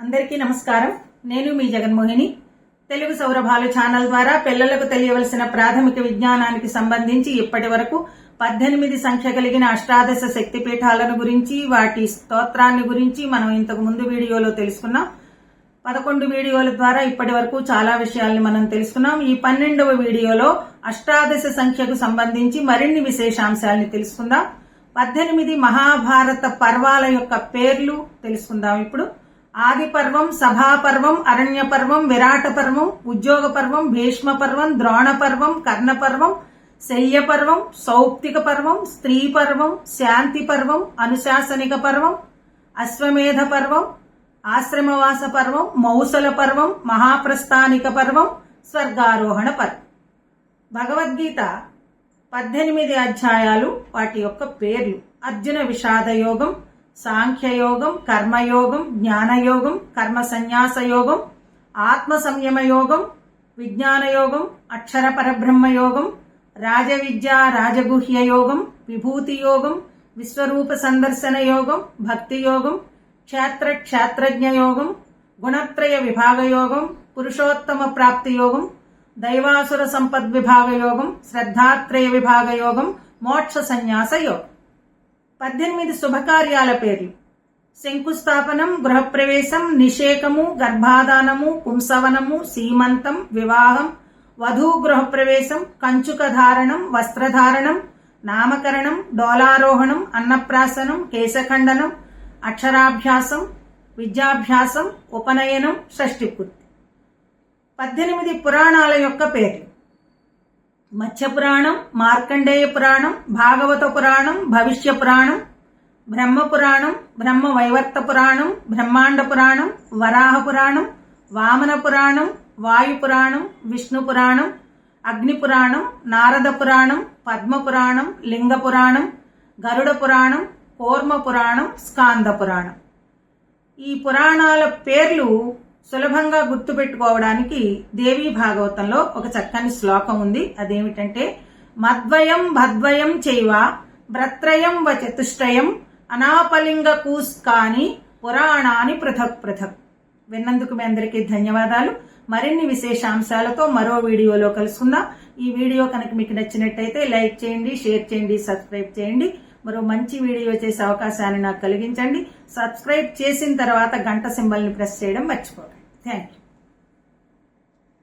అందరికీ నమస్కారం. నేను మీ జగన్మోహిని. తెలుగు సౌరభాలు ఛానల్ ద్వారా పిల్లలకు తెలియవలసిన ప్రాథమిక విజ్ఞానానికి సంబంధించి ఇప్పటి వరకు పద్దెనిమిది సంఖ్య కలిగిన అష్టాదశ శక్తి పీఠాలను గురించి వాటి స్తోత్రాన్ని గురించి మనం ఇంతకు ముందు వీడియోలో తెలుసుకున్నాం. పదకొండు వీడియోల ద్వారా ఇప్పటి వరకు చాలా విషయాల్ని మనం తెలుసుకున్నాం. ఈ పన్నెండవ వీడియోలో అష్టాదశ సంఖ్యకు సంబంధించి మరిన్ని విశేషాంశాలని తెలుసుకుందాం. పద్దెనిమిది మహాభారత పర్వాల యొక్క పేర్లు తెలుసుకుందాం ఇప్పుడు. ఆది పర్వం అరణ్యపర్వం విరాటపర్వం అరణ్య పర్వం విరాట పర్వం ఉద్యోగ పర్వం భీష్మ పర్వం ద్రోణ పర్వం కర్ణ పర్వం పర్వం సౌప్తిక పర్వం స్త్రీ పర్వం శాంతి పర్వం అనుశాసనిక పర్వం అశ్వమేధ పర్వం ఆశ్రమవాస పర్వం మౌసల పర్వం మహాప్రస్థానిక పర్వం స్వర్గారోహణ పర్వం. భగవద్గీత పద్దెనిమిది అధ్యాయాలు వాటి యొక్క పేర్లు. అర్జున విషాద యోగం సాంఖ్యయోగం కర్మయోగం జ్ఞానయోగం కర్మ సన్యాస యోగం ఆత్మ సంయమ యోగం విజ్ఞానయోగం అక్షర పరబ్రహ్మ యోగం రాజవిద్య రాజగుహ్య యోగం విభూతి యోగం విశ్వరూప సందర్శన యోగం భక్తి యోగం క్షేత్ర క్షేత్రజ్ఞ యోగం గుణత్రయ విభాగ యోగం పురుషోత్తమ ప్రాప్తి యోగం దైవాసుర సంపద్ విభాగ యోగం శ్రద్ధాత్రయ విభాగ యోగం మోక్ష సన్యాస యోగం పద్దెనిమిది శుభకార్యాల పేర్లు. శంకుస్థాపనం గృహప్రవేశం నిషేకము గర్భాధానము పుంసవనము సీమంతం వివాహం వధూ గృహప్రవేశం కంచుకధారణం వస్త్రధారణం నామకరణం డోలారోహణం అన్నప్రాసనం కేశఖండనం అక్షరాభ్యాసం విద్యాభ్యాసం ఉపనయనం షష్టిపూర్తి పద్దెనిమిది పురాణాల యొక్క పేర్లు. మత్స్య పురాణం మార్కండేయ పురాణం భాగవత పురాణం భవిష్య పురాణం బ్రహ్మ పురాణం బ్రహ్మ వైవర్త పురాణం బ్రహ్మాండ పురాణం వరాహ పురాణం వామన పురాణం వాయు పురాణం విష్ణు పురాణం అగ్ని పురాణం నారద పురాణం పద్మ పురాణం లింగ పురాణం గరుడ పురాణం కూర్మ పురాణం స్కాంద పురాణం ఈ పురాణాల పేర్లు సులభంగా గుర్తుపెట్టుకోవడానికి దేవీ భాగవతంలో ఒక చక్కని శ్లోకం ఉంది. అదేమిటంటే మద్వయం భద్వయం చైవ భ్రత్రయం వ చతుష్టయం అనాపలింగ కూస్ కాని పురాణాని పృథక్ పృథక్. విన్నందుకు మీ అందరికీ ధన్యవాదాలు. మరిన్ని విశేషాంశాలతో మరో వీడియోలో కలుసుకుందాం. ఈ వీడియో కనుక మీకు నచ్చినట్టయితే లైక్ చేయండి షేర్ చేయండి సబ్స్క్రైబ్ చేయండి. మరో మంచి వీడియో చేసే అవకాశాన్ని నాకు కలిగించండి. సబ్స్క్రైబ్ చేసిన తర్వాత గంట సింబల్ని ప్రెస్ చేయడం మర్చిపోకండి. Thank you.